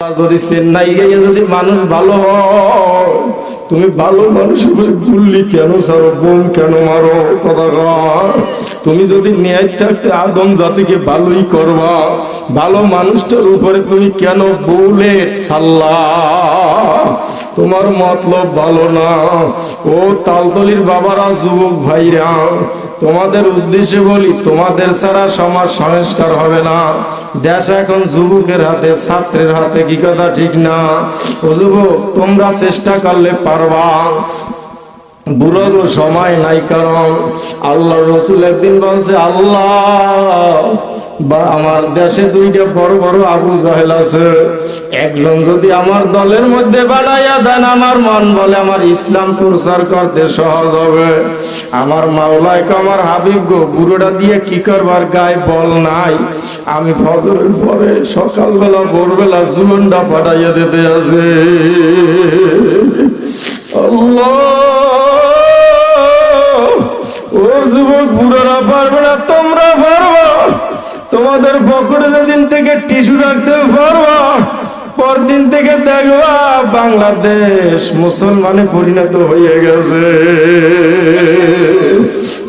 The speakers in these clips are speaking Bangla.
যদি চেন্নাই গিয়ে যদি মানুষ ভালো তুমি ভালো মানুষ উপরে কেন সারো বোম কেন মারো? কথা তুমি যদি ন্যায় থাকতে আদম জাতিকে ভালোই করবা, ভালো মানুষটার উপরে তুমি কেন বুলেট সাল্লা তোমার মতলব ভালো না। ও তালতলির বাবারা, যুবক ভাইরা, তোমাদের উদ্দেশ্যে বলি, তোমাদের ছাড়া সমাজ সংস্কার হবে না। দেশ এখন যুবকের হাতে, ছাত্রের হাতে কি কথা ঠিক না। ও তোমরা চেষ্টা করলে পারবা। বুড়ো সময় নাই কারণ আল্লাহ রসুল একদিন বলছে, আল্লাহ বা আমার দেশে দুইটা বড় বড় আবু জাহেল আছে। একজন যদি আমার দলের মধ্যে বানাইয়া দেন, আমার মন বলে আমার ইসলাম প্রচার করতে সহজ হবে। আমার মাওলাইক আমার হাবিব গো, বুড়োটা দিয়ে কি করবার গায়ে বল নাই। আমি ফজরের পরে সকালবেলা, ভোরবেলা জীবনটা পাঠাইয়া দিতে আছে। আল্লাহ! ও যুবক, বুড়োরা, পারবা তোমাদের পকেটে যেদিন থেকে টিস্যু রাখতে পারবা, পরদিন থেকে দেখবা বাংলাদেশ মুসলমানে পরিণত হয়ে গেছে।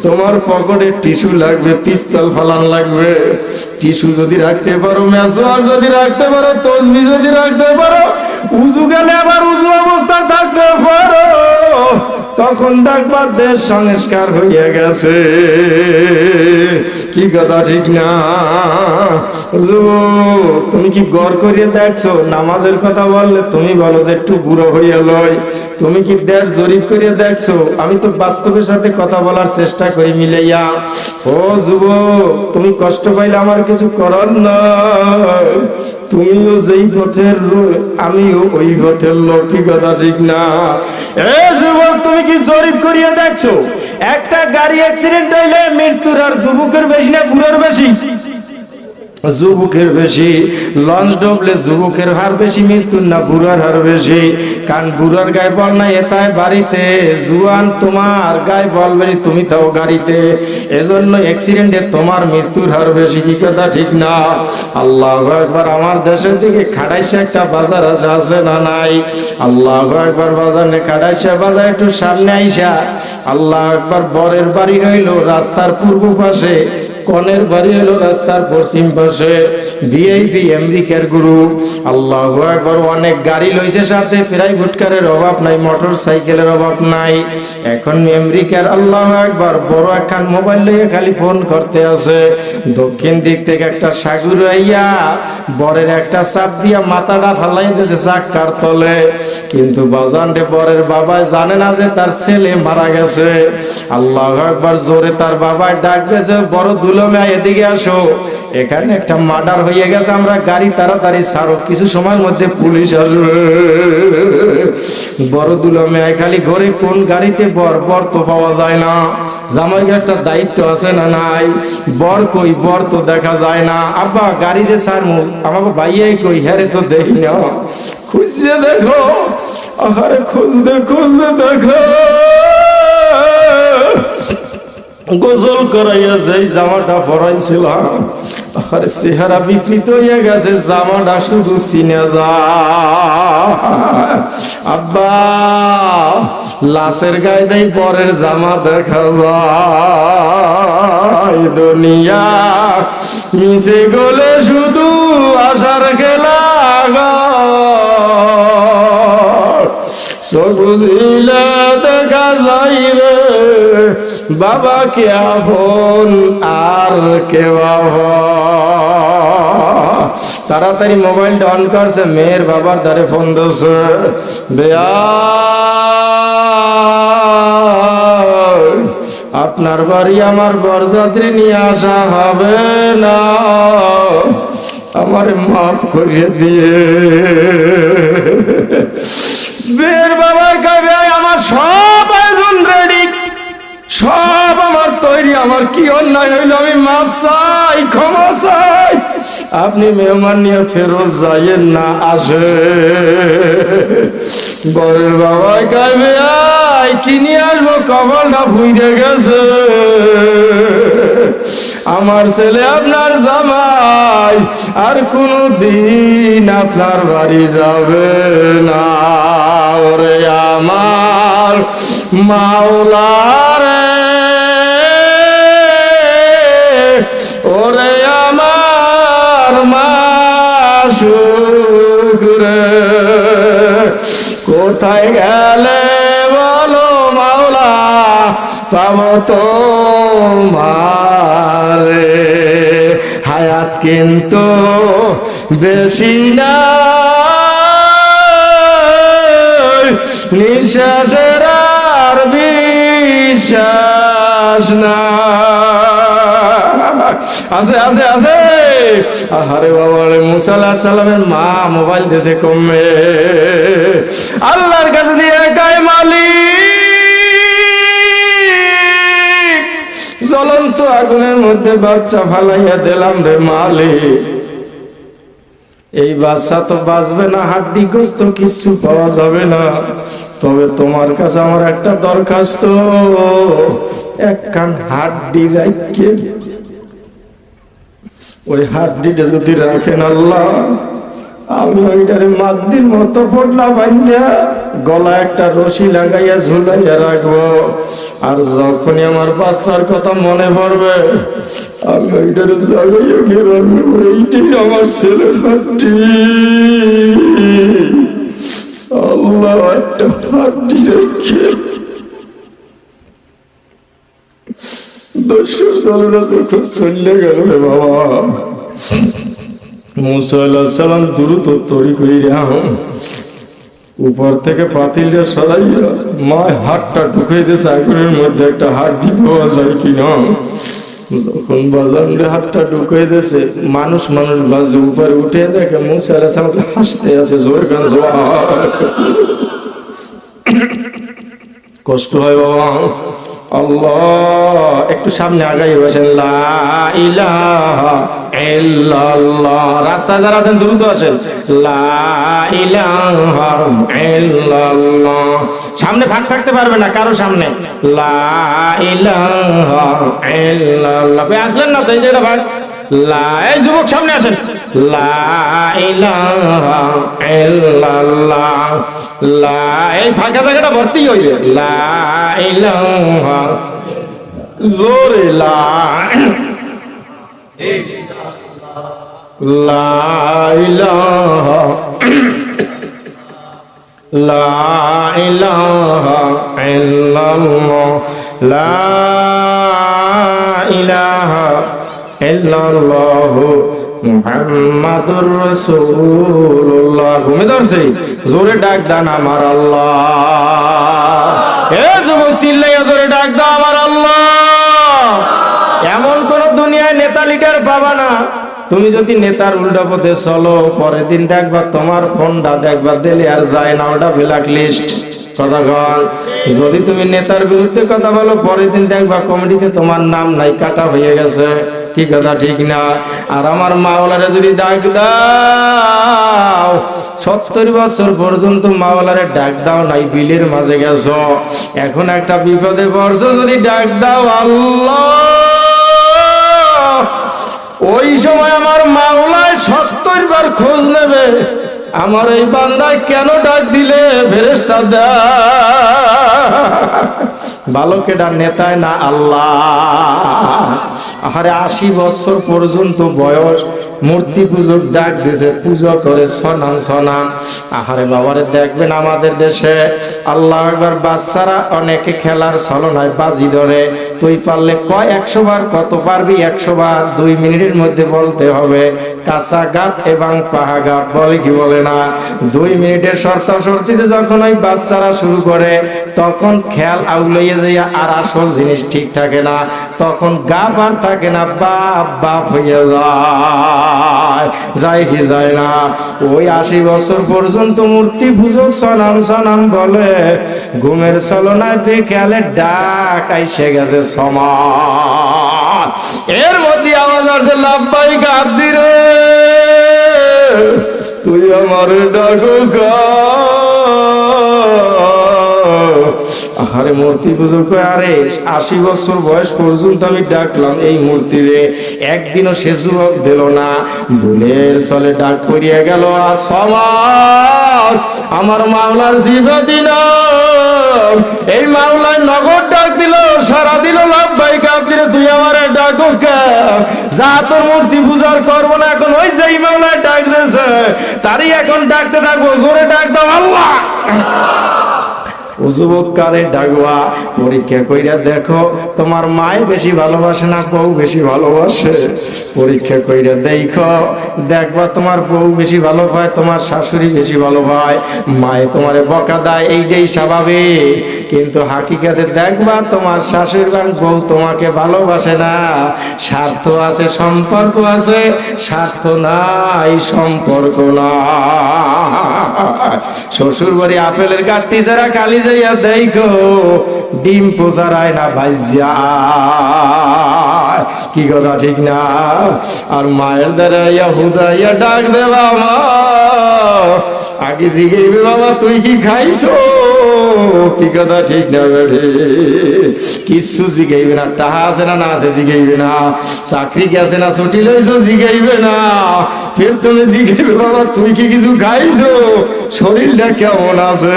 তোমার পকেটে টিস্যু লাগবে, পিস্তল ফালান লাগবে। টিস্যু যদি রাখতে পারো মেসোয়াল যদি রাখতে পারো, তসবি যদি রাখতে পারো, উজু গেলে আবার উজু অবস্থা থাকতে তখন দেখবা দেশ সংস্কার হয়ে গেছে। কি কথা ঠিক না? তুমি কি গড় করিয়ে দেখছ? নামাজের কথা বললে তুমি বলো যে একটু বুড়ো হইয়া লয়। তুমি কি দেশ জরিপ করিয়ে দেখছ? আমি তো বাস্তবের সাথে কথা বলার চেষ্টা করি মিলাইয়া। ও যুব তুমি কষ্ট পাইলে আমার কিছু করার নয় তুমিও যেই পথের আমিও ওই পথের লোক কথা ঠিক না? এ তুমি কি জরিপ করিয়া দেখছ? একটা গাড়ি অ্যাক্সিডেন্ট হইলে মৃত্যুর আর যুবকের বেশি না, বুড়োর বেশি? যুবকের বেশি, লঞ্চ ডবলে যুবকের হার বেশি মৃত্যুর না বুড়ার হার বেশি। কারণ বুড়ার গায়ে বল না এটাই বাড়িতে, জুয়ান তোমার গায়ে বল বেশি, তুমি তাও গাড়িতে। এজন্য অ্যাক্সিডেন্টে তোমার মৃত্যুর হার বেশি, কি কথা ঠিক না? আল্লাহ একবার আমার দেশের দিকে খাটাইছে একটা বাজার আছে আছে না নাই? আল্লাহ একবার বাজার নে খাটাইছে বাজার একটু সামনে আইসা। আল্লাহ একবার বরের বাড়ি হইল, রাস্তার পূর্ব পাশে। কনের বাড়ি হলো রাস্তার পশ্চিম পাশে। ভিআইপি আমেরিকার গ্রুপ আল্লাহ একবার অনেক গাড়ি লইছে সাথে। প্রাইভেট কারের অভাব নাই, মোটর সাইকেলের অভাব নাই। এখন আমেরিকার আল্লাহ একবার বড় একখান মোবাইল লইয়ে খালি ফোন করতে আছে। দক্ষিণ দিক থেকে একটা সাগর আইয়া, বরের একটা চাপ দিয়া মাথাটা ফালাই দিয়েছে চাক্কার তলে। কিন্তু বাজানটে বরের বাবা জানে না যে তার ছেলে মারা গেছে। আল্লাহ একবার জোরে তার বাবা ডাক দিয়েছে, বড় দুলমে এদিকে আসো। এখানে একটা মার্ডার হয়ে গেছে, আমরা গাড়ি তাড়াতাড়ি ছাড়ো। কিছু সময়ের মধ্যে পুলিশ আসবে। বড় দুলমে খালি ঘরে কোন গাড়িতে বর? বর তো পাওয়া যায় না। জামাই একটা দায়িত্ব আছে না নাই? বর কই? বর তো দেখা যায় না। আব্বা, গাড়ি যে ছাড়মু আমাকে ভাইয়াই কই? হ্যারে তো দেখি না। খুঁজছে দেখো, আহারে, খুঁজতে খুঁজতে দেখো। গোসল করাইয়া যেই জামাটা পরাইছিলাম, আরে চেহারা বিকৃত হয়ে গেছে, জামাটা শুধু চিনে যা আব্বা, লাশের গায়ে পরের জামা দেখা যায়। দুনিয়া মিশে গলে শুধু আশার খেলা সবুজিলে দেখা যাইবে। বাবা কে আপন আর কেউ তাড়াতাড়ি মোবাইলটা অন করছে, মেয়ের বাবার দ্বারে ফোন দিচ্ছে বেয়া। আপনার বাড়ি আমার বরযাত্রী নিয়ে আসা হবে না। আমার মাফ করিয়ে দিয়ে। বের বাবার কাবে আমার কি অন্যায় হইল আমি মাপ চাই, ক্ষমা চাই। আপনি মেহমান নিয়ে ফেরত যাইয়েন না, আসে। বরের বাবা কাবে আই কি নিয়ে আসব? কবলটা ভুইরে গেছে। আমার ছেলে, আপনার জামাই, আর কোনো দিন আপনার বাড়ি যাবে না। ওরে আমার মাওলারে মাসুরে কোথায় গেলে বলো মাওলা, পাবো তো মারে হায়াত কিন্তু বেশি না। নিঃশ্বাসের আর বিশ্বাস না। আছে আছে আছে। আরে বাবা রে সালামের মা মোবাইল দেশে আল্লাহর কাছে দিয়ে কাই মালিক। জ্বলন্ত আগুনের মধ্যে বাচ্চা ফালাইয়া দিলাম রে মালিক। এই বাচ্চা তো বাঁচবে না, হাড্ডি গোস্ত কিচ্ছু পাওয়া যাবে না। তবে তোমার কাছে আমার একটা দরখাস্ত। এক কান হাড্ডি রাখে ওই হাড্ডিটা যদি রাখেন আল্লাহ, আমি ওইটারে মাদ্দির মতো পটলা বান্ধা গলা একটা রশি লাগাইয়া ঝুলাইয়া রাখব। আর যখনই আমার বাচ্চার কথা মনে পড়বে, আমি ওইটারে জাগাইয়া গিয়ে রাখব। এইটাই আমার ছেলের হাড্ডি। আল্লাহ একটা হাড্ডি রেখে দ্রুত তরি উপর থেকে পাতিলটা সরাইয়া মায় হাতটা ঢুকাই দিয়েছে আগুনের মধ্যে একটা হাড্ডি পাওয়া যায় কিনা যখন বাজারে হাতটা ঢুকাই দিয়েছে মানুষ মানুষ বাজে উপরে উঠে দেখে মুসা আলাইসালাম হাসতে আছে জোর গান কষ্ট হয় বাবা। আল্লাহ, একটু সামনে আগাই বসেন রাস্তায় যারা আছেন, দ্রুত আসেন। সামনে ফাঁক থাকতে পারবে না, কারও সামনে। আসলেন না তো, এই জায়গাটা ভাগ লা যুবক সামনে আসেন। এই ফাঁকা জায়গাটা ভর্তি হইবে জোরে লা। লা ইলাহা। লা ইলাহা ইল্লাল্লাহ। লা ইলাহা ইল্লাল্লাহ। মুহাম্মাদুর রাসূলুল্লাহ। ঘুমে ধরছে জোরে ডাক দান আমার আল্লাহ। এ যুবক চিল্লাইয়া জোরে ডাক দাও আমার আল্লাহ। এমন কোন দুনিয়ায় নেতা লিডার না তুমি যদি নেতার উল্টা পথে চলো, পরের দিন দেখবা তোমার ফোনটা দেখবা দিলে আর যায় না, ওটা ব্ল্যাক লিস্ট। কথা কন। যদি তুমি নেতার বিরুদ্ধে কথা বলো, পরের দিন দেখবা কমিটিতে তোমার নাম নাই, কাটা হয়ে গেছে। কি কথা, ঠিক না? আর আমার মাওলারে যদি ডাক দাও, সত্তর বছর পর্যন্ত মাওলারে ডাক দাও নাই, বিলের মাঝে গেছো। এখন একটা বিপদে পড়ছো, যদি ডাক দাও, আল্লাহ! ওই সময় আমার মাওলায় সত্তর বার খোঁজ নেবে। আমার এই বান্দায় কেন ডাক দিলে? ফেরেস্তা দা বালকেরা নেতায় না আল্লাহ। আহারে আশি বছর পর্যন্ত বয়স। মূর্তি পুজোর ডাক দিছে পুজো করে সনান সনান আহারে বাবারে, দেখবেন আমাদের দেশে আল্লাহ একবার বাচ্চারা অনেকে খেলার ছলনায় বাজি ধরে। তুই পারলে কয় একশো বার, কত পারবি একশো বার? দুই মিনিটের মধ্যে বলতে হবে কাঁচা গাছ এবং পাহা গাছ বলে কি বলে না? দুই মিনিটের শর্ত শর্তিতে যখন ওই বাচ্চারা শুরু করে, তখন খেয়াল আউলাইয়ে যাইয়া আর আসল জিনিস ঠিক থাকে না। তখন গা আর থাকে না, বাপ বাপ হয়ে যায়। যায় না? ওই আশি বছর পর্যন্ত মূর্তি পুজোক সনাম সনাম বলে, ঘুমের চলনায় বেখেয়ালে ডাক আইসে গেছে সমান এর মধ্যে আওয়াজ আসছে লাভবাই গাব্দি রে, তুই আমার ডাকু গা। আরে মূর্তি পুজো করে, আরে আশি বছর বয়স পর্যন্ত আমি ডাকলাম এই মূর্তি রে একদিনও সে যুবক দিল না। ভুলের চলে ডাক করিয়া গেল, আর সবার আমার মামলার জীবদিন এই মামলায় নগদ ডাক দিল, সারা দিল লাভ ভাই কাপড়ে তুই আমার ডাকো? যা তোর মূর্তি পূজার করব না, এখন ওই যে মামলায় ডাক দিয়েছে, তারই এখন ডাকতে ডাকবো জোরে ডাক দাও আল্লাহ! ও ডাকবা পরীক্ষা কইরা দেখো, তোমার মায় বেশি ভালোবাসে না বউ বেশি ভালোবাসে? পরীক্ষা কইরা দেখো, দেখবা তোমার বউ বেশি ভালো পায়, তোমার শাশুড়ি বেশি ভালো পায়। মায়ে তোমারে বকা দেয়, এইটাই স্বাভাবিক। কিন্তু হাকিকাতে দেখবা তোমার শাশুড়ি বউ তোমাকে ভালোবাসে না। স্বার্থ আছে, সম্পর্ক আছে, স্বার্থ নাই, সম্পর্ক না শ্বশুর বাড়ি আপেলের গাঠটি যারা কালি যাইয়া দেখো, ডিম পোচারায় না ভাইজা কি কথা ঠিক না? আর মায়ের দ্বারা ইয়া হুদাইয়া ডাক দেবা মা। আগে জিগে বাবা, তুই কি খাইছো? কি কথা ঠিক না কিচ্ছু জিগাইবে না, তাহা আছে না না আছে জিগাইবে না। চাকরি না ছুটি জিগাইবে না। ফের তুমি জিগাইবে, বাবা তুই কি কিছু খাইছো? শরীরটা কেমন আছে?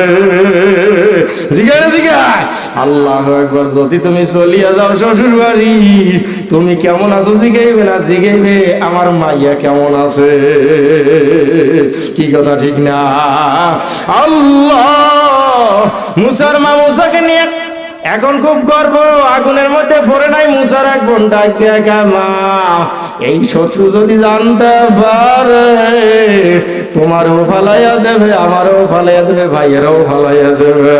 জিগাই না জিগাই আল্লাহ একবার যদি তুমি চলিয়া যাও শ্বশুর বাড়ি তুমি কেমন আছো জিগাইবে না জিগাইবে? আমার মাইয়া কেমন আছে? কি কথা ঠিক না? আল্লাহ মুসার মা মুসাকে নিয়ে এখন খুব গর্ব, আগুনের মধ্যে পড়ে নাই মুসার এক বোন মা, এই শত্রু যদি জানতে পারে তোমারও ফালাইয়া দেবে, আমারও ফালাইয়া দেবে, ভাইয়েরাও ফালাইয়া দেবে।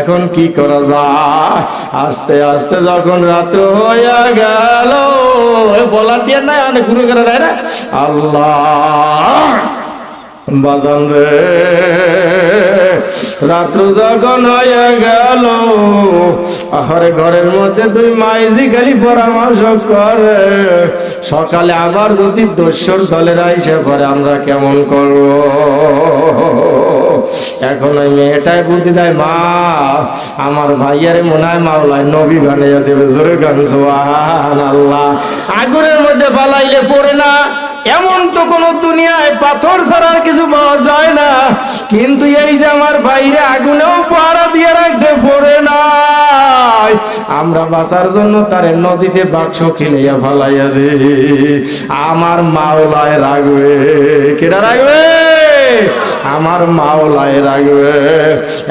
এখন কি করা যায়? আস্তে আস্তে যখন রাত্র হইয়া গেল দিয়ে নাই অনেক গুরু করে দেয় না। আল্লাহ, বাজান রে। রাত্র যখন হয়ে গেল। আহারে ঘরের মধ্যে তুই মাইজি খালি পরামর্শ করে। সকালে আবার যদি দস্যর দলের আইসে পরে আমরা কেমন করব? এখন ওই মেয়েটাই বুদ্ধি দেয়, মা, আমার ভাইয়ারে মনে হয় মাওলায় নবী বানিয়ে দেবে। জোরে গান আল্লাহ আগুনের মধ্যে পালাইলে পড়ে না। এমন তো কোন দুনিয়ায় পাথর ছাড়ার কিছু পাওয়া যায় না। কিন্তু এই যে আমার বাইরে আগুনেও পাহারা দিয়ে রাখছে, পড়ে নাই। আমরা বাঁচার জন্য তার নদীতে বাক্স খিলাইয়া ফালাইয়া দে আমার মাওলায় রাখবে। কেটা রাখবে? আমার মাওলায় রাখবে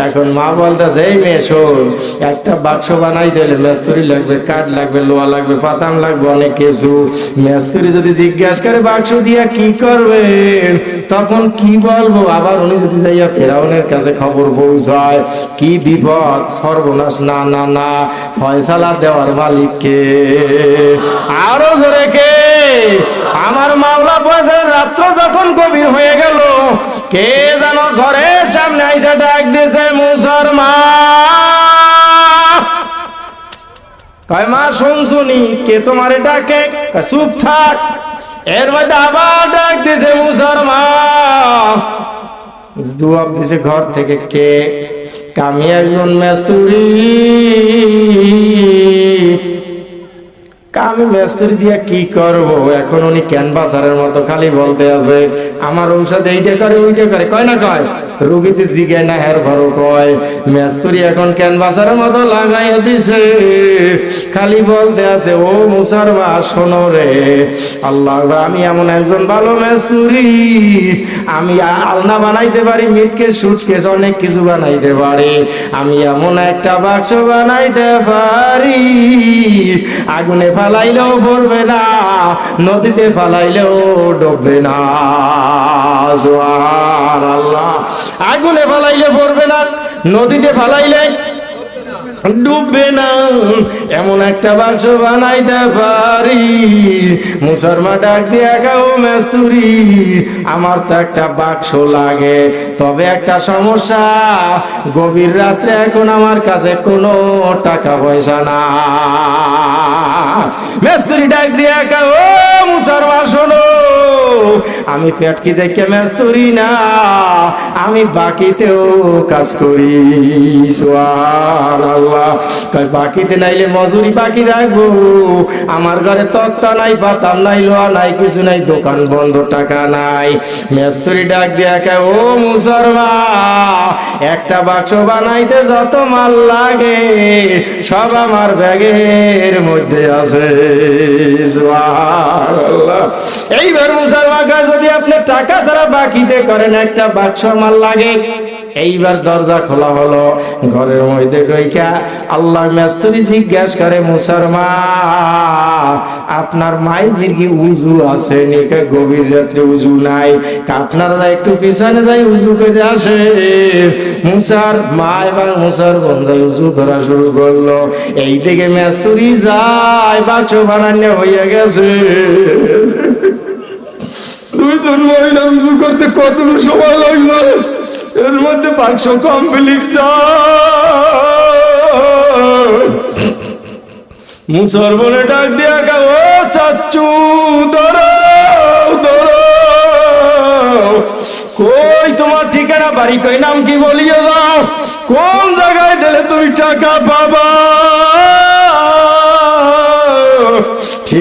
এখন মা বলতেছে, এই মেয়ে শোন, একটা বাক্স বানাই দিলে মেস্তরি লাগবে, কাঠ লাগবে, লোহা লাগবে পাতাম লাগবে, অনেক কিছু। মেস্তরি যদি জিজ্ঞাসা করে, বাক্স দিয়া কি করবেন? তখন কি বলব? আবার উনি যদি যাইয়া ফেরাউনের কাছে খবর পৌঁছায়, কি বিপদ? সর্বনাশ, না না না, ফয়সালা দেওয়ার মালিককে। আরও ধরে কে? আমার মাওলা পয়সা রাত্র যখন গভীর হয়ে গেল, কে যেন ঘরের সামনে আইসা ডাক দিয়েছে, মুসলমান। কয়, মা শুনছুনি কে তোমারে ডাকে? চুপ থাক। এর মধ্যে আবার ডাক দিছে মুসলমান। জবাব দিছে ঘর থেকে কে? আমি একজন মেস্তুরি। আমি মেস্তুরি দিয়া কি করব? এখন উনি ক্যানভাসারের মতো খালি বলতে আছে। আমার ঔষধ এইটা করে, ওইটা করে। কয় না কয়? রুগীতে জিগে না হের ভরো কয়। মেস্তুরি এখন ক্যানভাসারের মতো লাগাইয়া দিছে। খালি বলতে আছে, ও মুসার মা শোনো রে। আল্লাহ আমি এমন একজন ভালো মেস্তুরি। আমি আলনা বানাইতে পারি, মিটকে সুটকেস অনেক কিছু বানাইতে পারি। আমি এমন একটা বাক্স বানাইতে পারি। আগুনে ফালাইলেও পড়বে না, নদীতে ফালাইলেও ডুববে না। আল্লাহ আগুনে ফালাইলে পড়বে না, নদীতে ফালাইলে ডুববে না। এমন একটা বাক্স বানাইতে পারি। মুসলমান ডাক দিয়ে গাও মেস্তুরি, আমার তো একটা বাক্স লাগে। তবে একটা সমস্যা, গভীর রাত্রে এখন আমার কাছে কোনো টাকা পয়সা না। মেস্তুরি ডাক দিয়ে গাও মুসলমান শোনো। আমি পেটকি দেখে মেস্তুরি না, আমি বাকিতেও কাজ করি। বাকিতে নাইলে মজুরি বাকি রাখব। আমার ঘরে তক্তা নাই পাতাম নাই, লোহা নাই, কিছু নাই, দোকান বন্ধ, টাকা নাই। মেস্তরি ডাক দিয়া ও মুসলমা একটা বাক্স বানাইতে যত মাল লাগে, সব আমার ব্যাগের মধ্যে আছে। এইবার মুসলমান যদি আপনি টাকা ছাড়া বাকিতে করেন, একটা বাক্স মাল লাগে। এইবার দরজা খোলা হলো, ঘরের মধ্যে ঢইকা আল্লাহ মেস্তরি জিজ্ঞাসা করে মুসলমা আপনার মাইজির কি উজু আছে? নিকা গভীর রাত্রে উজু নাই। আপনারা একটু পিছনে যাই, উজু করে আসে। মুসার মা এবার মুসার বন্ধাই উজু করা শুরু করল। এই দিকে মেস্তরি যায়, বাক্স বানান্য হইয়া গেছে। করতে সময় লাগল? এর মধ্যে কমপ্লিট বলে ডাক দিয়া কা ও চাচু কই তোমার ঠিকানা, বাড়ি কই, নাম কি বলিও যাও কোন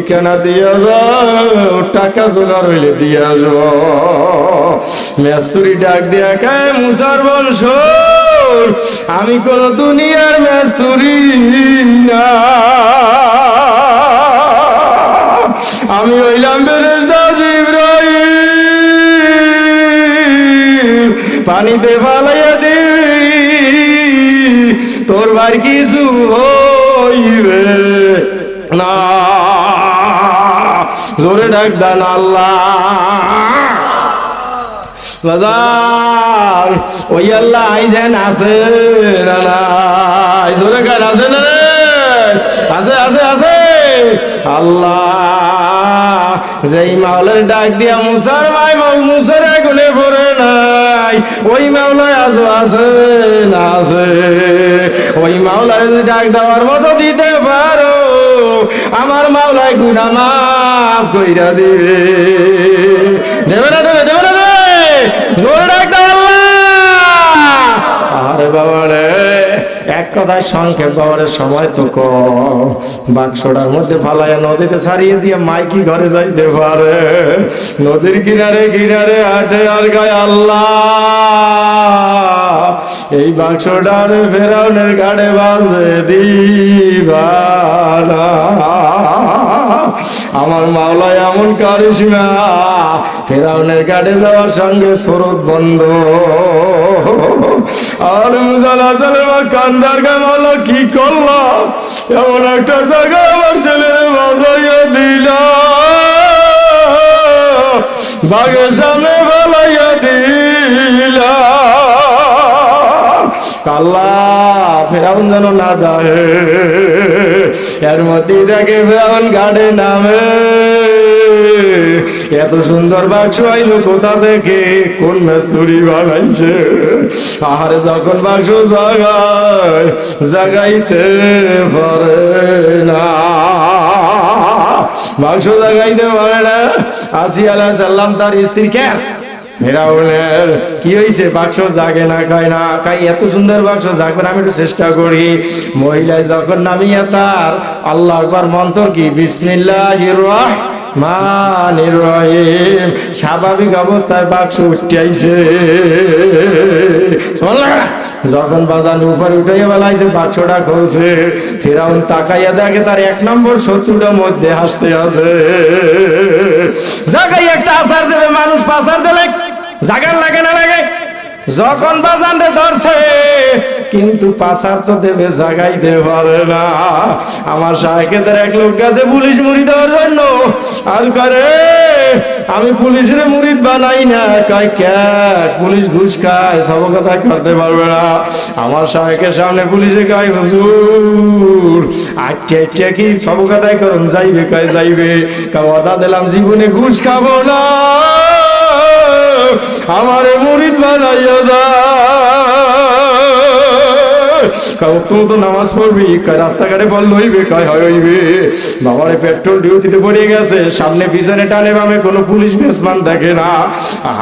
ঠিকানা দিয়া যাও, টাকা জোগাড় হইলে দিয়া যাও। মেস্তুরি ডাক দিয়া কায়, মুসার বংশ আমি কোন দুনিয়ার মেস্তুরি না। আমি হইলাম বেরেস্তা জিব্রাইল, পানিতে ফালাইয়া দি তোর বার কিছু ডাক ওই আল্লাহ আছে আছে না আছে আছে আছে। আল্লাহ, যেই মাওলার ডাক দিয়া মুসার ভাই মুসার গুনে পড়ে নাই। ওই মাওলায় আছে না আছে। ওই মাওলার ডাক দেওয়ার মতো দিতে পারো আমার মাওলায় গুনা মাফ কইরা দিবে দেবে না, দেবে দেবে না, দেবে। জোরে ডাক আল্লাহ। আরে বাবা রে, এক কথায় সংক্ষেপ বাবারে সময় তো কম। বাক্সটার মধ্যে ফালাইয়া নদীতে ছাড়িয়ে দিয়ে মাইকি ঘরে যাইতে পারে। নদীর কিনারে কিনারে হাটে আর গায়ে আল্লাহ। এই বাক্সটার ফেরাউনের গাড়ে বাজে দিবানা। আমার মাওলায় এমন কারিস না ফেরাউনের গাড়ে যাওয়ার সঙ্গে স্রোত বন্ধ। আর মুজাল কান্দার গামালা কি করল? এমন একটা জায়গা আমার ছেলে বাজাইয়া দিল। বাগের সামনে কাল্লা ফেরাউন যেন না দাহে এর মধ্যে দেখে ফেরাউন গাড়ে নামে। এত সুন্দর বাক্স আইলো কোথা থেকে? কোন মেস্তুরি বানাইছে? আহারে যখন বাক্স জাগায়, জাগাইতে পারে না। বাক্স জাগাইতে পারে না। আসি আলাহ সাল্লাম তার স্ত্রীকে কি হয়েছে বাক্স জাগে না না এত সুন্দর বাক্স জাগবে আমি চেষ্টা করি। যখন তার কি? স্বাভাবিক অবস্থায় বাক্স আইছে। যখন বাজান উপরে উঠে বেলাইছে, বাক্সটা খুলছে। ফেরাউন তাকাইয়া দেখে তার এক নম্বর শত্রুটার মধ্যে হাসতে আছে। জাগাই একটা আসার দেবে, মানুষ পাচার দেবে। জাগার লাগে না লাগে। যখন বাজান ধরছে, কিন্তু পাসার তো দেবে জাগাইতে পারে না। আমার সাহেকেদের এক লোক গেছে পুলিশ মুড়ি দেওয়ার জন্য। আর করে, আমি পুলিশের মুড়িদ বানাই না। কয় ক্যাট পুলিশ ঘুষ খায় সব কথা করতে পারবে না। আমার সাহেকের সামনে পুলিশে কয়, হুজুর আটটি আটটি কি সব কথাই করুন? যাইবে, কয় যাইবে। কয়, অদা দিলাম, জীবনে ঘুষ খাব না। আমারে মুড়িদ বানাইয়া দা কয় তুমি তো নামাজ পড়বি রাস্তাঘাটে বল হইবে কয় হয় হইবে বাবারে পেট্রোল ডিউটিতে পড়ে গেছে, সামনে পিছনে টানে বামে কোনো পুলিশ বেসমান দেখে না।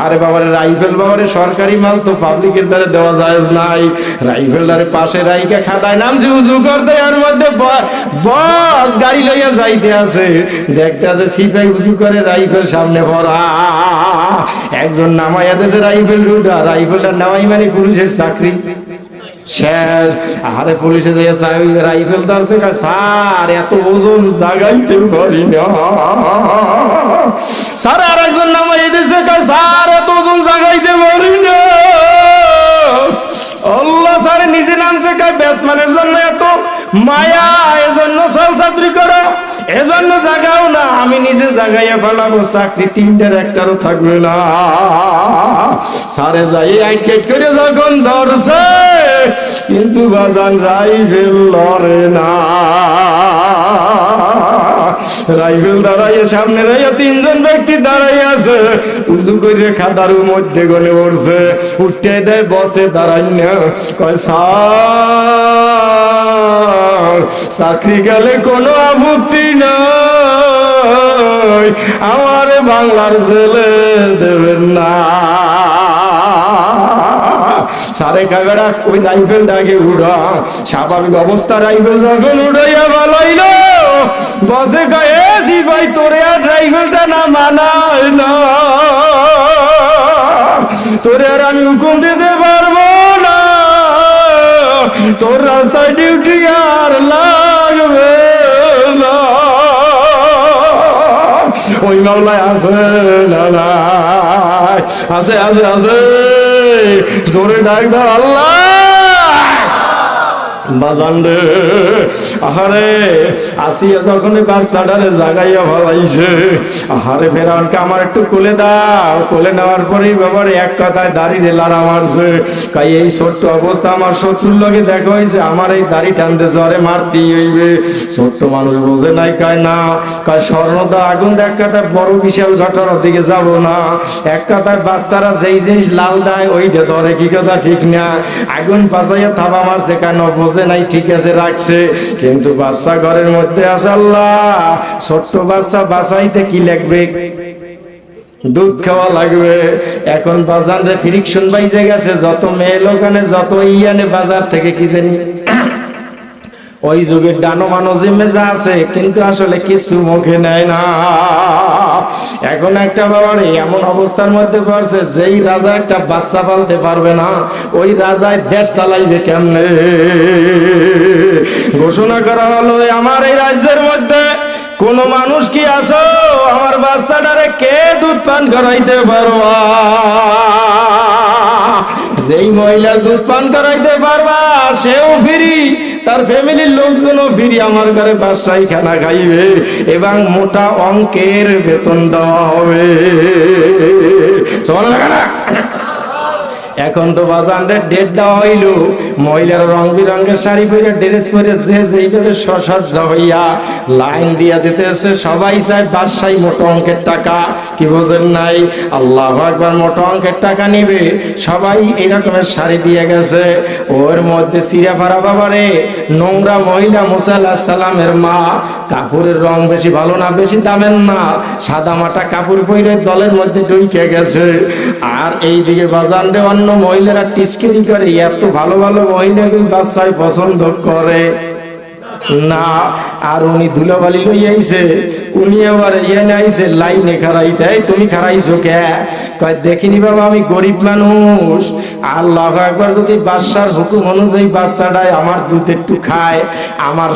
আরে বাবারে, রাইফেল বাবারে, সরকারি মাল তো পাবলিকের দ্বারা দেওয়া যায় নাই। রাইফেলদারে পাশে রাইকা খাতায় নাম উজু করতে, এর মধ্যে বস গাড়ি লইয়া যাইতে আছে। দেখতে আছে সিপাই উজু করে রাইফেল সামনে ভরা। একজন নামাইয়া দেশে রাইফেল রুটা রাইফেলটা নামাই মানে পুলিশের চাকরি। শেষ। আরে পুলিশে দিয়ে রাইফেল স্যার, এত ওজন জাগাইতে পারি না। স্যার আর একজন নামাই দিয়েছে স্যার, এত ওজন জাগাইতে পারি না। স্যার, নিজে নামছে কয় ব্যাটসম্যানের জন্য এত মায়া, এজন্য সাল ছাত্রী এজন্য জাগাও না, আমি নিজে জাগাইয়া ফেলাবো, চাকরি তিনটার একটারও থাকবে না। সারে যাই, আইটেট করে যখন ধরছে, কিন্তু বাজান রাইফেল লড়ে না। রাইফেল দাঁড়াইয়ে, সামনে রাইয়া তিনজন ব্যক্তি দাঁড়াই আছে উঁচু করে খাতার মধ্যে গনে পড়ছে উঠতে দেয় বসে দাঁড়াই না কয়, স্যার, চাকরি গেলে কোনো আপত্তি আমার বাংলার ছেলে দেবেন না। সারে কাগড়া ওই রাইফেল ডাকে উড়া, স্বাভাবিক অবস্থা রাইফেল যখন উড়াইয়া বালাইল বসে কয়ে ভাই তোরে আর রাইফেলটা না মানায় না। তোরে আর আমি হুকুম দিতে পারব না। তোর রাস্তায় ডিউটি আর লাগবে ওই মাওলায় আছে আছে আছে আছে। জোরে ডাক দাও আল্লাহ। আহারে, আসিয়া যখন বাচ্চাটারে জাগাইয়া ভালাইছে আহারে ফেরাউনকে আমার একটু কোলে দাও, কোলে নেওয়ার পরেই বাবার এক কথায় দাড়ি মারছে। কাই এই ছোট্ট অবস্থা আমার শত্রুর দেখা হয়েছে, আমার এই দাড়ি টানতে জ্বরে মারতেই হইবে। ছোট্ট মানুষ বোঝে নাই কায় না কায় স্বর্ণদা আগুন এক কথায় বড় বিশাল ঘটনার দিকে যাব না। এক কথায় বাচ্চারা যেই জিনিস লাল দেয়, ওইটা ধরে, কি কথা ঠিক না। আগুন পাশাইয়া থাবা মারছে, কেন বোঝে নাই, ঠিক আছে, রাখছে। কিন্তু বাচ্চা ঘরের মধ্যে আছে আল্লাহ। ছোট্ট বাচ্চা বাঁচাইতে কি লাগবে? দুধ খাওয়া লাগবে। এখন বাজারে ফ্রিকশন বাইজে গেছে, যত মেয়ে লোকানে যত ইয়ানে বাজার থেকে কি জানি? ওই যুগের ডানো মানো জিম্মে যা আছে, কিন্তু আসলে কিছু মুখে নেয় না। এখন একটা বাবার এমন অবস্থার মধ্যে পড়ছে, যেই রাজা একটা বাচ্চা পালতে পারবে না, ওই রাজায় দেশ চালাইবে কেমনে? ঘোষণা করা হলো, আমার এই রাজ্যের মধ্যে কোন মানুষ কি আছো? আমার বাচ্চাটারে কে দুধ পান করাইতে পারবা? যেই মহিলা দুধ পান করাইতে পারবা, সেও ফিরি। তার ফ্যামিলির লোকজনও ফিরি আমার ঘরে বাসায় খানা খাইবে এবং মোটা অঙ্কের বেতন দেওয়া হবে। এখন তো বাজানদের ডেট দেওয়া হইল। মহিলার রং বিরঙ্গের শাড়ি পরে ড্রেস পরে যে যেইভাবে সসজ্জা হইয়া লাইন দিয়া দিতেছে, সবাই চায় বাসায় মোটা অঙ্কের টাকা। কি বোঝেন নাই? আল্লাহ একবার মোটা অঙ্কের টাকা নিবে। সবাই এরকমের শাড়ি দিয়ে গেছে। ওর মধ্যে সিরা ফারা বাবারে, নোংরা মহিলা মুসাল্লাহ সালামের মা। কাপড়ের রং বেশি ভালো না, বেশি দামের না। সাদা মাটা কাপড় পরে দলের মধ্যে ঢুকে গেছে। আর এই দিকে বাজান রে অন্য মহিলারা টিসকিরি করে এত ভালো ভালো মহিলাকে বাচ্চায় পছন্দ করে? না, আর উনি ধুলাবালি লই আইছে। উনি আবার ইয়ে আইছে, লাইনে খারাই দেয় তুমি খারাইছো কে? কয়, দেখিনি বাবা, আমি গরিব মানুষ। আল্লাহ একবার যদি বাদশার হুকুম অনুযায়ী বাচ্চাটায় আমার দুধ একটু খায়, আমার